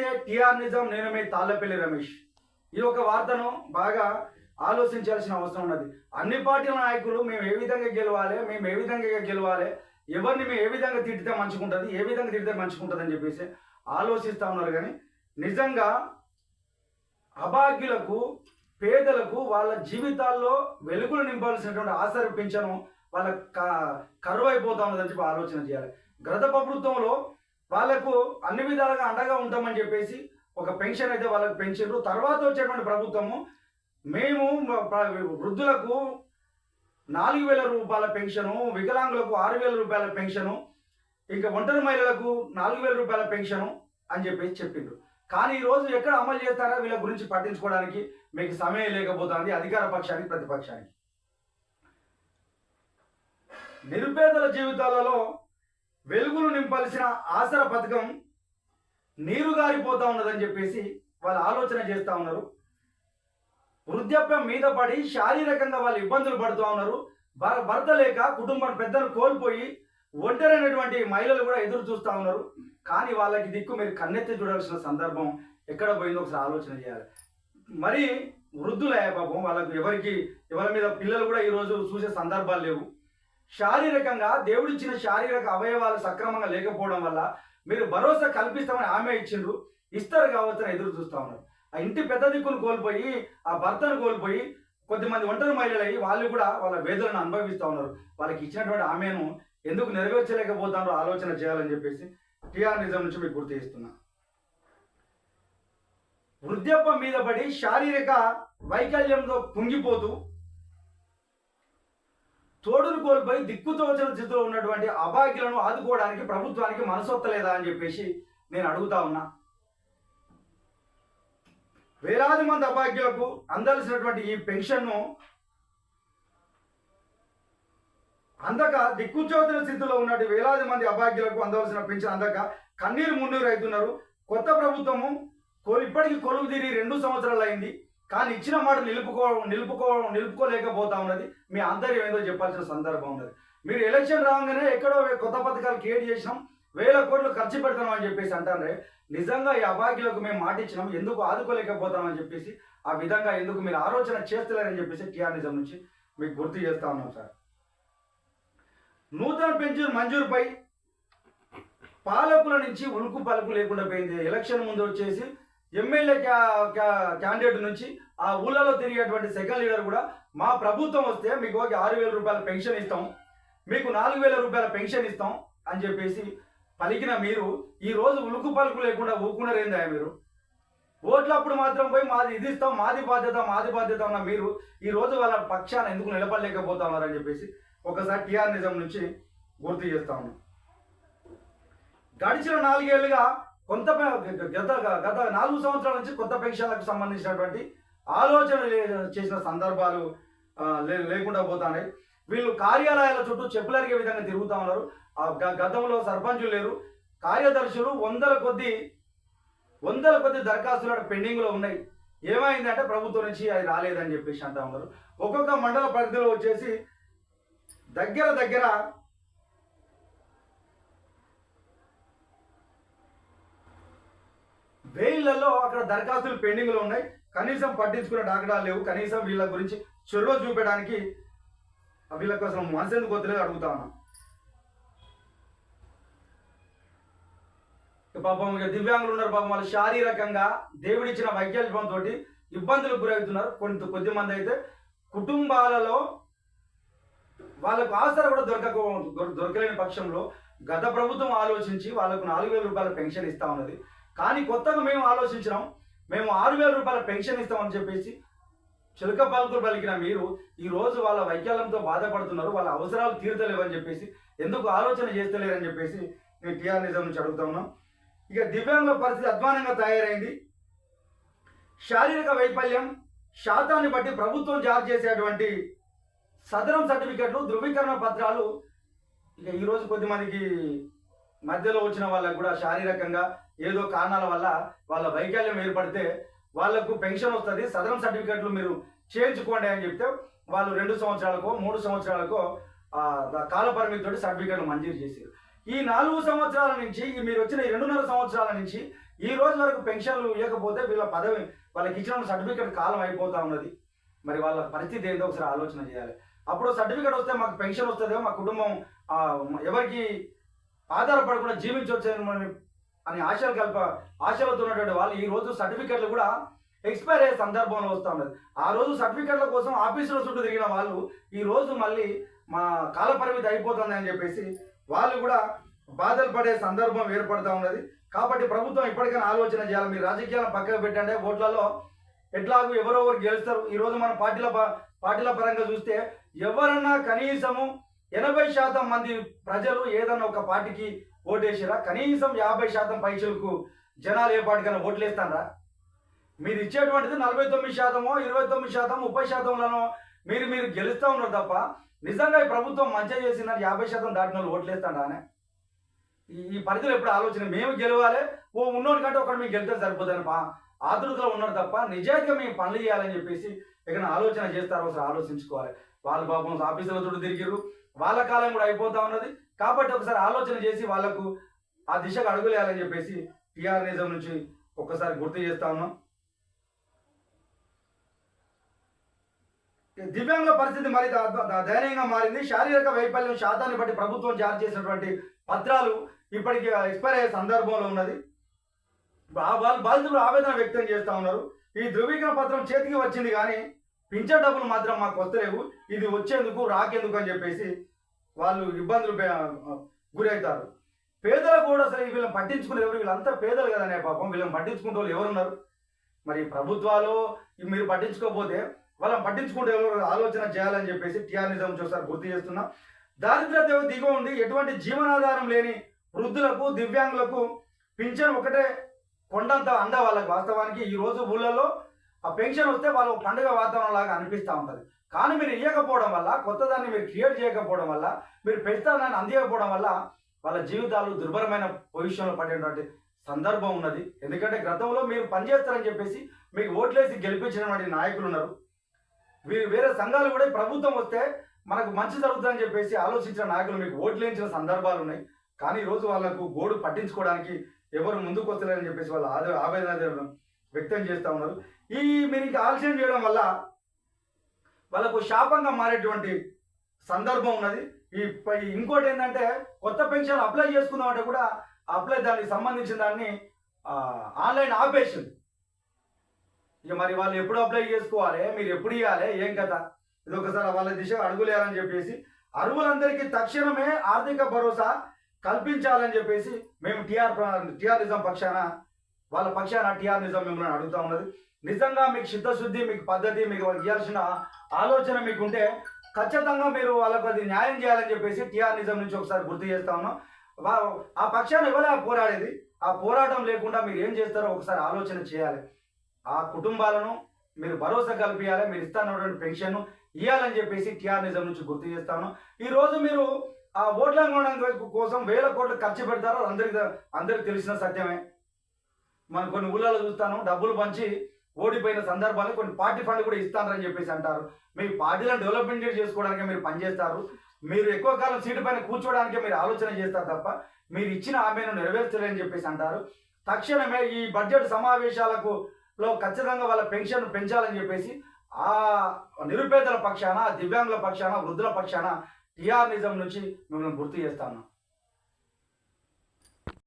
నమస్తే టిఆర్ నిజం నేను మీ తాళ్ళపల్లి రమేష్. ఈ ఒక వార్తను బాగా ఆలోచించాల్సిన అవసరం ఉన్నది. అన్ని పార్టీల నాయకులు మేము ఏ విధంగా గెలవాలి మేము ఏ విధంగా గెలవాలి ఎవరిని మేము ఏ విధంగా తిడితే మంచుకుంటుంది ఏ విధంగా తిడితే మంచుకుంటుంది అని చెప్పేసి ఆలోచిస్తూ ఉన్నారు. కానీ నిజంగా అభాగ్యులకు పేదలకు వాళ్ళ జీవితాల్లో వెలుగులు నింపాల్సినటువంటి ఆశ వాళ్ళ క- కరువు అయిపోతా ఉన్నదని చెప్పి ఆలోచన చేయాలి. గత ప్రభుత్వంలో వాళ్ళకు అన్ని విధాలుగా అండగా ఉంటామని చెప్పేసి ఒక పెన్షన్ అయితే వాళ్ళకి పెంచారు తర్వాత వచ్చేటువంటి ప్రభుత్వము మేము వృద్ధులకు నాలుగు వేల రూపాయల పెన్షను వికలాంగులకు ఆరు వేల రూపాయల పెన్షను ఇంకా ఒంటరి మహిళలకు నాలుగు వేల రూపాయల పెన్షను అని చెప్పేసి చెప్పిండ్రు. కానీ ఈ రోజు ఎక్కడ అమలు చేస్తారా వీళ్ళ గురించి పట్టించుకోవడానికి మీకు సమయం లేకపోతుంది అధికార పక్షానికి ప్రతిపక్షానికి. నిరుపేదల జీవితాలలో వెలుగులు నింపాల్సిన ఆసర పథకం నీరు గారిపోతా ఉన్నదని చెప్పేసి వాళ్ళు ఆలోచన చేస్తూ ఉన్నారు. వృద్ధాప్యం మీద పడి శారీరకంగా వాళ్ళు ఇబ్బందులు పడుతూ ఉన్నారు. భర- భర్త లేక కుటుంబం పెద్దలు కోల్పోయి ఒంటరైనటువంటి మహిళలు కూడా ఎదురు చూస్తూ ఉన్నారు. కానీ వాళ్ళకి దిక్కు మీరు కన్నెత్తి చూడాల్సిన సందర్భం ఎక్కడ పోయిందో ఒకసారి ఆలోచన చేయాలి. మరి వృద్ధులయ్యా పాపం వాళ్ళకు ఎవరికి ఎవరి మీద పిల్లలు కూడా ఈరోజు చూసే సందర్భాలు లేవు. శారీరకంగా దేవుడిచ్చిన శారీరక అవయవాలు సక్రమంగా లేకపోవడం వల్ల మీరు భరోసా కల్పిస్తామని ఆమె ఇచ్చిండ్రు. ఇస్తారు కావచ్చని ఎదురు చూస్తూ ఉన్నారు. ఆ ఇంటి పెద్ద దిక్కును కోల్పోయి ఆ భర్తను కోల్పోయి కొద్దిమంది ఒంటరి మహిళలు అయ్యి వాళ్ళు కూడా వాళ్ళ వేదనను అనుభవిస్తూ ఉన్నారు. వాళ్ళకి ఇచ్చినటువంటి ఆమెను ఎందుకు నెరవేర్చలేకపోతారో ఆలోచన చేయాలని చెప్పేసి టిఆర్ నిజం నుంచి మీకు గుర్తు చేస్తున్నా. వృద్ధాప్యం మీద పడి శారీరక వైకల్యంతో కుంగిపోతూ తోడును కోల్పోయి దిక్కుతోచన స్థితిలో ఉన్నటువంటి అభాగ్యులను ఆదుకోవడానికి ప్రభుత్వానికి మనసొత్తలేదా అని చెప్పేసి నేను అడుగుతా ఉన్నా. వేలాది మంది అభాగ్యులకు అందాల్సినటువంటి ఈ పెన్షన్ను అందక దిక్కుచోతుల స్థితిలో ఉన్నటువంటి వేలాది మంది అభాగ్యులకు అందవలసిన పెన్షన్ అందక కన్నీరు మున్నీరు అవుతున్నారు. కొత్త ప్రభుత్వము ఇప్పటికీ ఇప్పటికి కొలువు తీరి రెండు సంవత్సరాలు అయింది కానీ ఇచ్చిన మాట నిలుపుకో నిలుపుకో నిలుపుకోలేకపోతా ఉన్నది. మీ ఆంతర్యం ఏదో చెప్పాల్సిన సందర్భం ఉన్నది. మీరు ఎలక్షన్ రాగానే ఎక్కడో కొత్త పథకాలు క్రియేట్ చేసినాం. వేల కోట్లు ఖర్చు పెడతాం అని చెప్పేసి అంటారే. నిజంగా ఈ అభాగ్యులకు మేము మాట ఇచ్చినాం. ఎందుకు ఆదుకోలేకపోతామని చెప్పేసి ఆ విధంగా ఎందుకు మీరు ఆలోచన చేస్తలేరని చెప్పేసి టీఆర్ నిజం నుంచి మీకు గుర్తు చేస్తా ఉన్నాం సార్. నూతన పెన్షన్ మంజూరుపై పాలకుల నుంచి ఉలుకు పలుకు లేకుండా పోయింది. ఎలక్షన్ ముందు వచ్చేసి ఎమ్మెల్యే క్యాండిడేట్ నుంచి ఆ ఊళ్ళలో తిరిగేటువంటి సెకండ్ లీడర్ కూడా మా ప్రభుత్వం వస్తే మీకు ఒక ఆరు వేల రూపాయల పెన్షన్ ఇస్తాం. మీకు నాలుగు వేల రూపాయల పెన్షన్ ఇస్తాం. అని చెప్పేసి పలికిన మీరు ఈ రోజు ఉలుకు పలుకు లేకుండా ఊకున్నారేందా మీరు? ఓట్లప్పుడు మాత్రం పోయి మాది ఇది ఇస్తాం మాది బాధ్యత మాది బాధ్యత ఉన్న మీరు ఈ రోజు వాళ్ళ పక్షాన ఎందుకు నిలబడలేకపోతా ఉన్నారని చెప్పేసి ఒకసారి టీఆర్ నిజం నుంచి గుర్తు చేస్తా ఉన్నాం. గడిచిన నాలుగేళ్ళుగా కొంత గత గత నాలుగు సంవత్సరాల నుంచి కొత్త పెన్షన్లకు సంబంధించినటువంటి ఆలోచన చేసిన సందర్భాలు లే- లేకుండా పోతున్నాయి. వీళ్ళు కార్యాలయాల చుట్టూ చెప్పులరిగే విధంగా తిరుగుతూ ఉన్నారు. ఆ గ- గతంలో సర్పంచులు లేరు. కార్యదర్శులు వందల కొద్ది వందల కొద్ది దరఖాస్తులు అక్కడ పెండింగ్లో ఉన్నాయి. ఏమైందంటే ప్రభుత్వం నుంచి అది రాలేదని చెప్పేసి అంటా ఉన్నారు. ఒక్కొక్క మండల పరిధిలో వచ్చేసి దగ్గర దగ్గర వేయిళ్ళలో అక్కడ దరఖాస్తులు పెండింగ్లో ఉన్నాయి. కనీసం పట్టించుకునే డాక్టర్లు లేవు. కనీసం వీళ్ళ గురించి చొరవ చూపడానికి వీళ్ళ కోసం మనసు ఎందుకు వద్దలేదు అడుగుతా ఉన్నాం. పాపం ఇక దివ్యాంగులు ఉన్నారు పాపం. వాళ్ళు శారీరకంగా దేవుడిచ్చిన వైకల్పంతో ఇబ్బందులకు గురవుతున్నారు. కొంత కొద్ది మంది అయితే కుటుంబాలలో వాళ్ళకు ఆసర కూడా దొరకక దొరకలేని పక్షంలో గత ప్రభుత్వం ఆలోచించి వాళ్ళకు నాలుగు వేల రూపాయల పెన్షన్ ఇస్తా ఉన్నది. కానీ కొత్తగా మేము ఆలోచించినాం మేము ఆరు వేల రూపాయల పెన్షన్ ఇస్తామని చెప్పేసి చిలక పలుకులు పలికిన మీరు ఈ రోజు వాళ్ళ వైకల్యంతో బాధపడుతున్నారు వాళ్ళ అవసరాలు తీరుతలేవని చెప్పేసి ఎందుకు ఆలోచన చేస్తలేరని చెప్పేసి నేను టీఆర్ నిజం నుంచి అడుగుతా ఉన్నాం. ఇక దివ్యాంగుల పరిస్థితి అధ్వానంగా తయారైంది. శారీరక వైఫల్యం శాతాన్ని బట్టి ప్రభుత్వం జారీ చేసేటువంటి సదరం సర్టిఫికెట్లు ధృవీకరణ పత్రాలు ఇక ఈరోజు కొద్దిమందికి మధ్యలో వచ్చిన వాళ్ళకు కూడా శారీరకంగా ఏదో కారణాల వల్ల వాళ్ళ వైకల్యం ఏర్పడితే వాళ్ళకు పెన్షన్ వస్తుంది సదరం సర్టిఫికెట్లు మీరు చేయించుకోండి అని చెప్తే వాళ్ళు రెండు సంవత్సరాలకో మూడు సంవత్సరాలకో కాల పరిమితితో సర్టిఫికెట్లు మంజూరు చేశారు. ఈ నాలుగు సంవత్సరాల నుంచి మీరు వచ్చిన రెండున్నర సంవత్సరాల నుంచి ఈ రోజు వరకు పెన్షన్లు ఇవ్వకపోతే వీళ్ళ పదవి వాళ్ళకి ఇచ్చిన సర్టిఫికేట్ కాలం అయిపోతా ఉన్నది. మరి వాళ్ళ పరిస్థితి ఏంటో ఒకసారి ఆలోచన చేయాలి. అప్పుడు సర్టిఫికెట్ వస్తే మాకు పెన్షన్ వస్తుందో మా కుటుంబం ఎవరికి ఆధారపడకుండా జీవించవచ్చు అని ఆశలు కల్ప ఆశలతో ఉన్నటువంటి వాళ్ళు ఈ రోజు సర్టిఫికెట్లు కూడా ఎక్స్పైర్ అయ్యే సందర్భంలో వస్తూ ఉన్నది. ఆ రోజు సర్టిఫికెట్ల కోసం ఆఫీసుల చుట్టూ తిరిగిన వాళ్ళు ఈ రోజు మళ్ళీ మా కాలపరిమితి అయిపోతుంది అని చెప్పేసి వాళ్ళు కూడా బాధలు పడే సందర్భం ఏర్పడుతూ ఉన్నది. కాబట్టి ప్రభుత్వం ఇప్పటికైనా ఆలోచన చేయాలి. మీరు రాజకీయాలను పక్కకు పెట్టండి. ఓట్లలో ఎట్లాగూ ఎవరో ఎవరు గెలుస్తారు ఈరోజు మన పార్టీల పార్టీల పరంగా చూస్తే ఎవరన్నా కనీసము ఎనభై శాతం మంది ప్రజలు ఏదన్నా ఒక పార్టీకి ఓటేసిరా? కనీసం యాభై శాతం పైసలకు జనాలు ఏ పార్టీకైనా ఓట్లేస్తారా మీరు ఇచ్చేటువంటిది నలభై తొమ్మిది శాతమో ఇరవై తొమ్మిది శాతం ముప్పై శాతంలోనో మీరు మీరు గెలుస్తూ ఉన్నారు తప్ప నిజంగా ఈ ప్రభుత్వం మంచిగా చేసిందని యాభై శాతం దాటిన వాళ్ళు ఓట్లేస్తాడా అనే? ఈ ఈ పరిధిలో ఎప్పుడు ఆలోచన? మేము గెలవాలి ఓ ఉన్నోడి కంటే ఒకటి మీకు గెలితే సరిపోదని పా ఆతృతలో ఉన్నారు తప్ప నిజాయితీగా మేము పనులు చేయాలని చెప్పేసి ఎక్కడ ఆలోచన చేస్తారో ఒకసారి ఆలోచించుకోవాలి. వాళ్ళ పాపం ఆఫీసుల చుట్టూ తిరిగిరు వాళ్ళ కాలం కూడా అయిపోతా ఉన్నది. కాబట్టి ఒకసారి ఆలోచన చేసి వాళ్ళకు ఆ దిశగా అడుగులేయాలని చెప్పేసి టిఆర్ నిజం నుంచి ఒక్కసారి గుర్తు చేస్తా ఉన్నాం. దివ్యాంగుల పరిస్థితి మరి దయనీయంగా మారింది. శారీరక వైఫల్యం శాతాన్ని బట్టి ప్రభుత్వం జారీ చేసినటువంటి పత్రాలు ఇప్పటికీ ఎక్స్పైర్ అయ్యే సందర్భంలో ఉన్నది. వాళ్ళు బాధితులు ఆవేదన వ్యక్తం చేస్తూ ఉన్నారు. ఈ ధృవీకరణ పత్రం చేతికి వచ్చింది కానీ పింఛన్ డబ్బులు మాత్రం మాకు వస్తలేవు. ఇది వచ్చేందుకు రాకేందుకు అని చెప్పేసి వాళ్ళు ఇబ్బందులు గురవుతారు పేదలకు కూడా అసలు వీళ్ళని పట్టించుకునే ఎవరు? వీళ్ళంతా పేదలు కదనే పాపం. వీళ్ళని పట్టించుకుంటే వాళ్ళు ఎవరున్నారు మరి ప్రభుత్వాలు మీరు పట్టించుకోకపోతే వాళ్ళని పట్టించుకుంటే ఎవరు ఆలోచన చేయాలని చెప్పేసి టీఆర్నిజం చూస్తారు. గుర్తు చేస్తున్నా. దారిద్ర్యత దిగువ ఉంది. ఎటువంటి జీవనాధారం లేని వృద్ధులకు దివ్యాంగులకు పింఛన్ ఒకటే కొండంత అండ వాళ్ళకి. వాస్తవానికి ఈ రోజు ఊళ్ళలో ఆ పెన్షన్ వస్తే వాళ్ళు పండుగ వాతావరణం లాగా అనిపిస్తూ ఉంటుంది. కానీ మీరు ఇవ్వకపోవడం వల్ల కొత్తదాన్ని మీరు క్రియేట్ చేయకపోవడం వల్ల మీరు పెంచుతానని అందియకపోవడం వల్ల వాళ్ళ జీవితాలు దుర్భరమైన పొజిషన్లో పడేటువంటి సందర్భం ఉన్నది. ఎందుకంటే గతంలో మీరు పనిచేస్తారని చెప్పేసి మీకు ఓట్లేసి గెలిపించినటువంటి నాయకులు ఉన్నారు. వీరు వేరే సంఘాలు కూడా ప్రభుత్వం వస్తే మనకు మంచి జరుగుతుందని చెప్పేసి ఆలోచించిన నాయకులు మీకు ఓట్లు వేయించిన సందర్భాలు ఉన్నాయి. కానీ ఈరోజు వాళ్ళకు గోడు పట్టించుకోవడానికి ఎవరు ముందుకు వస్తలేరని చెప్పేసి వాళ్ళు ఆవేదన వ్యక్తం చేస్తూ ఉన్నారు. ఈ మీరు ఇంకా ఆలస్యం చేయడం వల్ల వాళ్ళకు శాపంగా మారేటువంటి సందర్భం ఉన్నది. ఈ ఇంకోటి ఏంటంటే కొత్త పెన్షన్ అప్లై చేసుకుందామంటే కూడా అప్లై దానికి సంబంధించిన దాన్ని ఆన్లైన్ ఆపేసింది. ఇక మరి వాళ్ళు ఎప్పుడు అప్లై చేసుకోవాలి? మీరు ఎప్పుడు ఇవ్వాలి? ఏం కథ? ఇది ఒకసారి వాళ్ళ దిశ అడుగులేరని చెప్పేసి అరువులందరికీ తక్షణమే ఆర్థిక భరోసా కల్పించాలని చెప్పేసి మేము టీఆర్ టీఆర్ నిజం పక్షాన వాళ్ళ పక్షాన టీఆర్ నిజం మిమ్మల్ని అడుగుతా ఉన్నది. నిజంగా మీకు చిత్తశుద్ధి మీకు పద్ధతి మీకు ఇవ్వాల్సిన ఆలోచన మీకు ఉంటే ఖచ్చితంగా మీరు వాళ్ళకు అది న్యాయం చేయాలని చెప్పేసి టీఆర్ నిజం నుంచి ఒకసారి గుర్తు చేస్తా ఉన్నాం. ఆ పక్షాన్ని ఎవరే పోరాడేది? ఆ పోరాటం లేకుండా మీరు ఏం చేస్తారో ఒకసారి ఆలోచన చేయాలి. ఆ కుటుంబాలను మీరు భరోసా కల్పించాలి మీరు ఇస్తానటువంటి పెన్షన్ ఇవ్వాలని చెప్పేసి టీఆర్ నిజం నుంచి గుర్తు చేస్తాను ఈరోజు మీరు ఆ ఓట్ల కొనడానికి కోసం వేల కోట్లు ఖర్చు పెడతారో అందరికి అందరికి తెలిసిన సత్యమే. మనం కొన్ని ఊళ్ళలో చూస్తాను డబ్బులు పంచి ఓడిపోయిన సందర్భాలు కొన్ని పార్టీ ఫండ్ కూడా ఇస్తానని చెప్పేసి అంటారు. మీ పార్టీలను డెవలప్మెంట్ చేసుకోవడానికి మీరు పనిచేస్తారు. మీరు ఎక్కువ కాలం సీటు పైన కూర్చోవడానికే మీరు ఆలోచన చేస్తారు తప్ప మీరు ఇచ్చిన హామీను నెరవేర్చలేని చెప్పేసి అంటారు. తక్షణమే ఈ బడ్జెట్ సమావేశాలకు లో ఖచ్చితంగా వాళ్ళ పెన్షన్ పెంచాలని చెప్పేసి ఆ నిరుపేదల పక్షాన దివ్యాంగుల పక్షాన వృద్ధుల పక్షాన టీఆర్ నిజం నుంచి మిమ్మల్ని గుర్తు చేస్తాను.